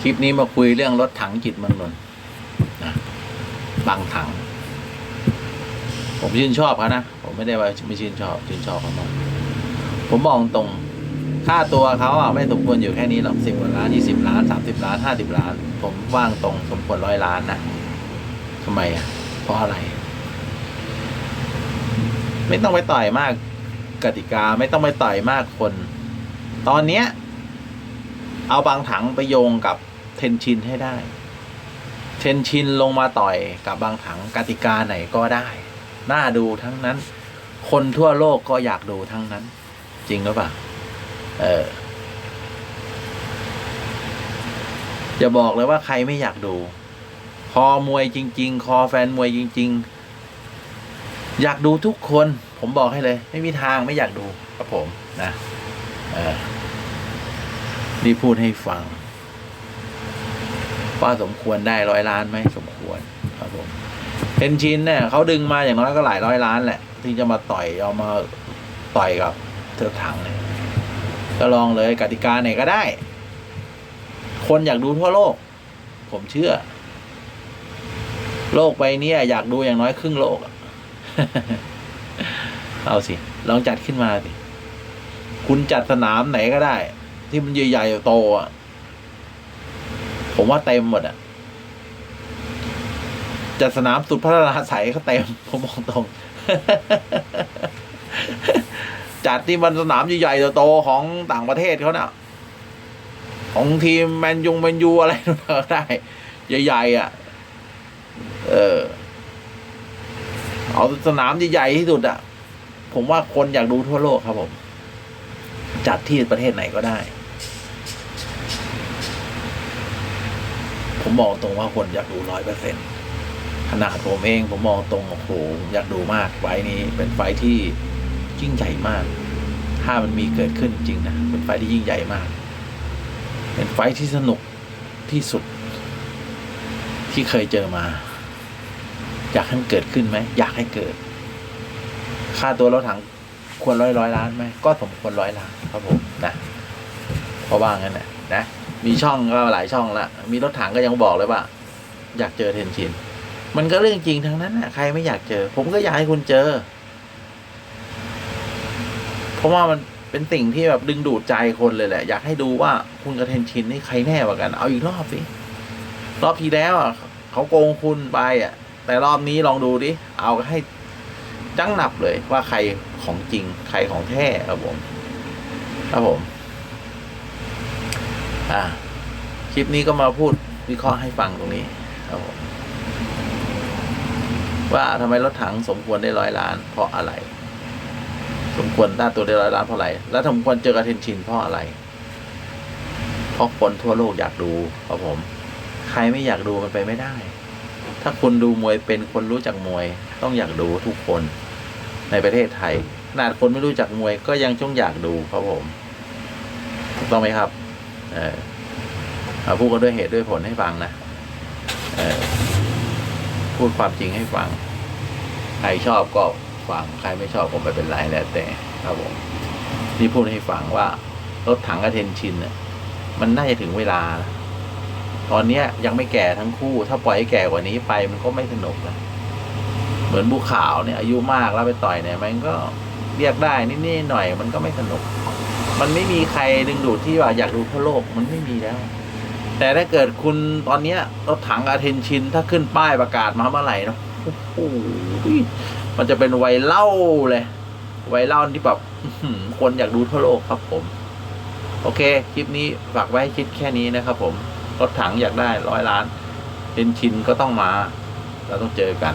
คลิปนี้มาคุยเรื่องรถถังจิตมืองนนนะบางถัง ผมชื่นชอบเขานะ ผมไม่ได้ว่าไม่ชื่นชอบ ชื่นชอบเขามากผมบอกตรงค่าตัวเขาอะไม่สมควรอยู่แค่นี้หรอกสิบกว่าล้านยี่สิบล้านสามสิบล้านห้าสิบล้าน ผมว่างตรงสมควรร้อยล้านนะทำไมอะเพราะอะไร ไม่ต้องไปต่อยมากกติกาไม่ต้องไปต่อยมากคน ตอนเนี้ย เอาบางถังไปโยงกับ เทนชินให้ได้ เทนชินลงมาต่อยกับบางถังกติกาไหนก็ได้ น่าดูทั้งนั้น คนทั่วโลกก็อยากดูทั้งนั้น จริงหรือเปล่าเอออย่าบอกเลยว่าใครไม่อยากดู คอมวยจริง ๆ คอแฟนมวยจริง ๆ อยากดูทุกคน ผมบอกให้เลย ไม่มีทางไม่อยากดูครับผมนะ เออนี่พูดให้ฟัง ว่าสมควรได้ร้อยล้านไหมสมควรครับผมเทนชินเนี่ยเขาดึงมาอย่างน้อยก็หลายร้อยล้านแหละที่จะมาต่อยเอามาต่อยกับเทือกถังเนี่ยก็ลองเลยกติกาไหนก็ได้ คนอยากดูทั่วโลก ผมเชื่อ โลกใบนี้อยากดูอย่างน้อยครึ่งโลกเอาสิ ลองจัดขึ้นมาสิ คุณจัดสนามไหนก็ได้ ที่มันใหญ่ๆโตอะ ผมว่าเต็มหมดอะจัดสนามสุดพระราชสัยก็เต็ม ผมมองตรง จัดที่มันสนามใหญ่ๆโตๆของต่างประเทศเขาเน่ะของทีมแมนยงแมนยูอะไรก็ได้ ใหญ่ๆอะ เออ เอาสนามใหญ่ๆที่สุดอะ ผมว่าคนอยากดูทั่วโลกครับผม จัดที่ประเทศไหนก็ได้ ผมมองตรงว่าคนอยากดูร้อยเปอร์เซ็นต์ขนาดผมเองผมมองตรงโอ้โหอยากดูมากไฟนี้เป็นไฟที่ยิ่งใหญ่มาก ถ้ามันมีเกิดขึ้นจริงนะเป็นไฟที่ยิ่งใหญ่มาก เป็นไฟที่สนุกที่สุด ที่เคยเจอมา อยากให้มันเกิดขึ้นไหมอยากให้เกิด ค่าตัวรถถังควรร้อยร้อยล้านไหมก็สมควรร้อยล้านครับผมนะเพราะว่างั้นนะนะ มีช่องก็หลายช่องละมีรถถังก็ยังบอกเลยว่า อยากเจอเทนชิน มันก็เรื่องจริงทั้งนั้นนะใครไม่อยากเจอ ผมก็อยากให้คุณเจอ เพราะว่ามันเป็นสิ่งที่แบบดึงดูดใจคนเลยแหละ อยากให้ดูว่าคุณกับเทนชินนี่ใครแน่กว่ากัน เอาอีกรอบสิรอบที่แล้วอะเขาโกงคุณไปอะ แต่รอบนี้ลองดูดิเอาให้จังหนับเลยว่าใครของจริง ใครของแท้ครับผมครับผม อ่าคลิปนี้ก็มาพูดวิเคราะห์ให้ฟังตรงนี้ครับผมว่าทำไมรถถังสมควรได้ร้อยล้าน เพราะอะไร สมควรได้ตัวได้ร้อยล้านเพราะอะไร แล้วสมควรเจอกระเทนชินเพราะอะไร เพราะคนทั่วโลกอยากดูครับผม ใครไม่อยากดูมันไปไม่ได้ ถ้าคุณดูมวยเป็นคนรู้จักมวย ต้องอยากดูทุกคนในประเทศไทยขนาดคนไม่รู้จักมวยก็ยังจงอยากดูครับผมถูกต้องไหมครับ เออเอาพูดกันด้วยเหตุด้วยผลให้ฟังนะเออพูดความจริงให้ฟัง ใครชอบก็ฟัง ใครไม่ชอบก็ไม่เป็นไรแล้วแต่ครับผมนี่พูดให้ฟังว่ารถถังกระเทนชินเนี่ยมันน่าจะถึงเวลาแล้วตอนเนี้ยยังไม่แก่ทั้งคู่ ถ้าปล่อยให้แก่กว่านี้ไปมันก็ไม่สนุกแล้วเหมือนบุขาวเนี่ยอายุมากแล้วไปต่อยเนี่ยมันก็เรียกได้นิดๆหน่อย มันก็ไม่สนุก มันไม่มีใครดึงดูดที่ว่าอยากดูทั่วโลกมันไม่มีแล้ว แต่ถ้าเกิดคุณตอนเนี้ยรถถังอาเทนชินถ้าขึ้นป้ายประกาศมาเมื่อไหร่เนาะโอ้โหมันจะเป็นไวเล่าเลยไวเล่าที่แบบคนอยากดูทั่วโลกครับผม โอเค คลิปนี้ฝากไว้ให้คิดแค่นี้นะครับผมรถถังอยากได้ร้อยล้านเทนชินก็ต้องมา เราต้องเจอกัน